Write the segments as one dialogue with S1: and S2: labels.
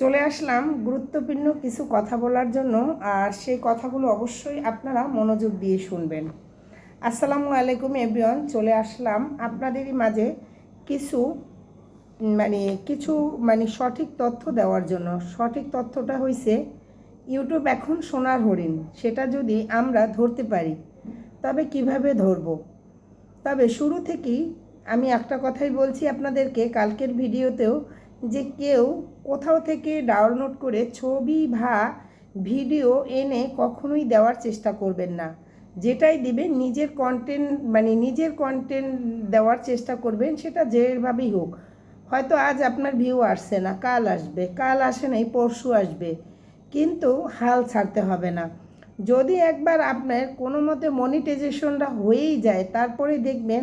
S1: চলে আসলাম গুরুত্বপূর্ণ কিছু কথা বলার জন্য, আর সেই কথাগুলো অবশ্যই আপনারা মনোযোগ দিয়ে শুনবেন। আসসালামু আলাইকুম এভরিওয়ান, চলে আসলাম আপনাদেরই মাঝে কিছু মানে কিছু মানে সঠিক তথ্য দেওয়ার জন্য। সঠিক তথ্যটা হয়েছে ইউটিউব এখন সোনার হরিণ। সেটা যদি আমরা ধরতে পারি, তবে কীভাবে ধরব? তবে শুরু থেকেই আমি একটা কথাই বলছি আপনাদেরকে, কালকের ভিডিওতেও যে কেউ কোথাও থেকে ডাউনলোড করে ছবি বা ভিডিও এনে কখনোই দেওয়ার চেষ্টা করবেন না। যেটাই দিবেন, নিজের কন্টেন্ট মানে নিজের কন্টেন্ট দেওয়ার চেষ্টা করবেন, সেটা যেভাবেই হোক। হয়তো আজ আপনার ভিউ আসছে না, কাল আসবে, কাল আসে নাই, পরশু আসবে। কিন্তু হাল ছাড়তে হবে না। যদি একবার আপনার কোনো মতে মনিটাইজেশনটা হয়েই যায়, তারপরে দেখবেন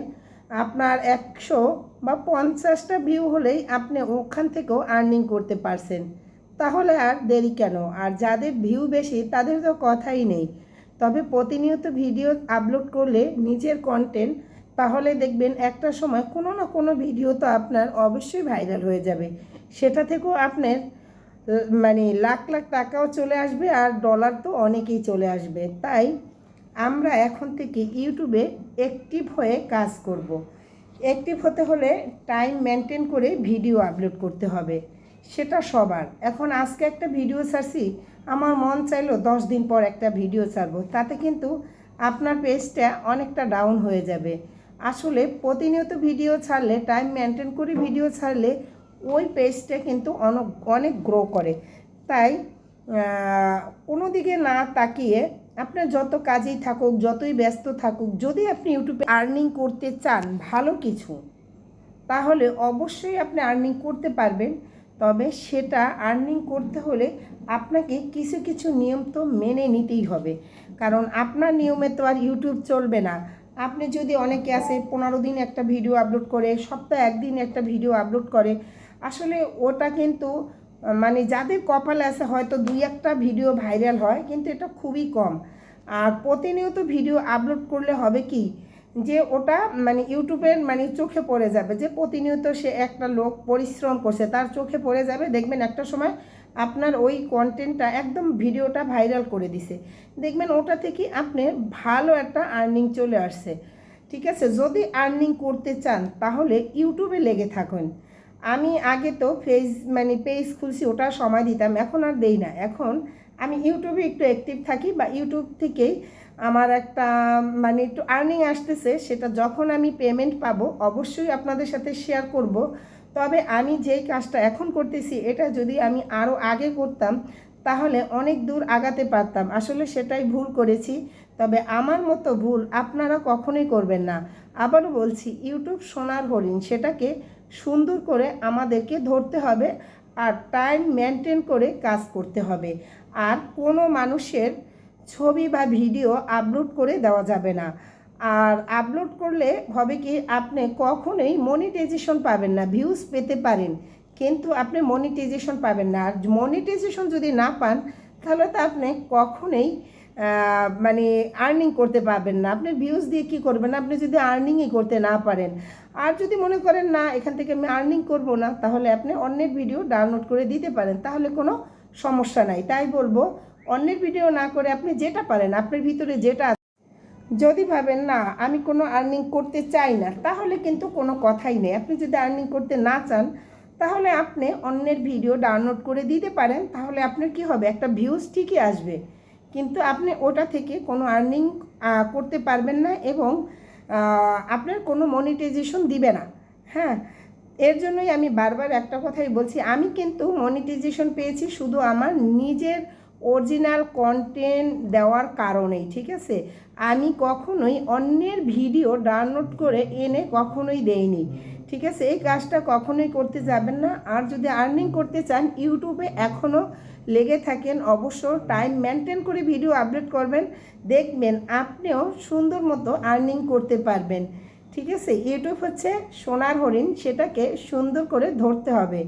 S1: আপনার একশো বা পঞ্চাশটা ভিউ হলেই আপনি ওখান থেকেও আর্নিং করতে পারছেন। তাহলে আর দেরি কেন? আর যাদের ভিউ বেশি, তাদের তো কথাই নেই। তবে প্রতিনিয়ত ভিডিও আপলোড করলে নিজের কন্টেন্ট তাহলে দেখবেন একটা সময় কোনো না কোনো ভিডিও তো আপনার অবশ্যই ভাইরাল হয়ে যাবে। সেটা থেকেও আপনার মানে লাখ লাখ টাকাও চলে আসবে আর ডলার তো অনেকেই চলে আসবে। তাই আমরা এখন থেকে ইউটিউবে অ্যাক্টিভ হয়ে কাজ করব। অ্যাক্টিভ হতে হলে টাইম মেনটেন করে ভিডিও আপলোড করতে হবে। সেটা সবার। এখন আজকে একটা ভিডিও ছাড়ছি। আমার মন চাইলো দশ দিন পর একটা ভিডিও ছাড়বো। তাতে কিন্তু আপনার পেজটা অনেকটা ডাউন হয়ে যাবে। আসলে প্রতিনিয়ত ভিডিও ছাড়লে টাইম মেনটেন করে ভিডিও ছাড়লে ওই পেজটা কিন্তু অনেক অনেক গ্রো করে। তাই কোনো দিকে না তাকিয়ে আপনার যত কাজেই থাকুক, যতই ব্যস্ত থাকুক, যদি আপনি ইউটিউবে আর্নিং করতে চান ভালো কিছু, তাহলে অবশ্যই আপনি আর্নিং করতে পারবেন। তবে সেটা আর্নিং করতে হলে আপনাকে কিছু কিছু নিয়ম তো মেনে নিতেই হবে। কারণ আপনার নিয়মে তো আর ইউটিউব চলবে না। আপনি যদি অনেকে আছে, পনেরো দিন একটা ভিডিও আপলোড করে, সপ্তাহে একদিন একটা ভিডিও আপলোড করে, আসলে ওটা কিন্তু মানে যাদের কপালে আছে হয়তো দুই একটা ভিডিও ভাইরাল হয়, কিন্তু এটা খুবই কম। আর প্রতিনিয়ত ভিডিও আপলোড করলে হবে কি, যে ওটা মানে ইউটিউবের মানে চোখে পড়ে যাবে, যে প্রতিনিয়ত সে একটা লোক পরিশ্রম করছে, তার চোখে পড়ে যাবে, দেখবেন একটা সময় আপনার ওই কন্টেন্টটা একদম ভিডিওটা ভাইরাল করে দিছে। দেখবেন ওটা থেকে আপনি ভালো একটা আর্নিং চলে আসছে। ঠিক আছে? যদি আর্নিং করতে চান, তাহলে ইউটিউবে লেগে থাকুন। আমি আগে তো ফেস মানে পেজ খুলছি ওটা সময় দিতাম, এখন আর দেই না। এখন আমি ইউটিউবে একটু অ্যাক্টিভ থাকি বা ইউটিউব থেকেই আমার একটা মানে একটু আর্নিং আসতেছে, সেটা যখন আমি পেমেন্ট পাবো অবশ্যই আপনাদের সাথে শেয়ার করব। তবে আমি যেই কাজটা এখন করতেছি, এটা যদি আমি আরও আগে করতাম, তাহলে অনেক দূর আগাতে পারতাম। আসলে সেটাই ভুল করেছি, তবে আমার মতো ভুল আপনারা কখনোই করবেন না। আবারও বলছি, ইউটিউব সোনার হরিণ, সেটাকে সুন্দর করে আমাদেরকে ধরতে হবে আর টাইম মেনটেন করে কাজ করতে হবে। আর কোনো মানুষের ছবি বা ভিডিও আপলোড করে দেওয়া যাবে না। আর আপলোড করলে হবে কি, আপনি কখনোই মনিটাইজেশন পাবেন না ভিউজ পেতে পারেন, কিন্তু আপনি মনিটাইজেশন পাবেন না। আর মনিটাইজেশন যদি না পান, তাহলে তো আপনি কখনোই মানে আর্নিং করতে পারবেন না। আপনি ভিউজ দিয়ে কি করবেন? আপনি যদি আর্নিংই করতে না পারেন। আর যদি মনে করেন, না, এখান থেকে আমি আর্নিং করব না, তাহলে আপনি অন্যের ভিডিও ডাউনলোড করে দিতে পারেন। তাহলে কোনো সমস্যা নাই। তাই বলব, অন্যের ভিডিও না করে আপনি যেটা পারেন, আপনার ভিতরে যেটা যদি ভাবেন, না, আমি কোনো আর্নিং করতে চাই না, তাহলে কিন্তু কোনো কথাই নেই। আপনি যদি আর্নিং করতে না চান, তাহলে আপনি অন্যের ভিডিও ডাউনলোড করে দিতে পারেন। তাহলে আপনার কি হবে? একটা ভিউজ ঠিকই আসবে। কিন্তু আপনি ওটা থেকে কোনো আর্নিং করতে পারবেন না এবং আপনার কোনো মনিটাইজেশন দিবে না। হ্যাঁ? এর জন্যই আমি বারবার একটা কথাই বলছি, আমি কিন্তু মনিটাইজেশন পেয়েছি শুধু আমার নিজের অরিজিনাল কন্টেন্ট দেওয়ার কারণেই, ঠিক আছে? আমি কখনোই অন্যের ভিডিও ডাউনলোড করে এনে কখনোই দেইনি, ঠিক আছে? এই কাজটা কখনোই করতে যাবেন না। আর যদি আর্নিং করতে চান, ইউটিউবে এখনও লেগে থাকেন, অবশ্য টাইম মেনটেন করে ভিডিও আপলোড করবেন, দেখবেন আপনিও সুন্দর মতো আর্নিং করতে পারবেন। ঠিক আছে? ইউটিউব হচ্ছে সোনার হরিণ, সেটাকে সুন্দর করে ধরতে হবে।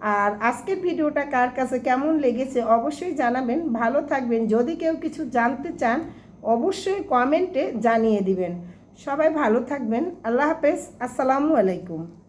S1: আর আজকের ভিডিওটা কার কাছে কেমন লেগেছে অবশ্যই জানাবেন। ভালো থাকবেন। যদি কেউ কিছু জানতে চান, অবশ্যই কমেন্টে জানিয়ে দিবেন। সবাই ভালো থাকবেন। আল্লাহ হাফেজ। আসসালামু আলাইকুম।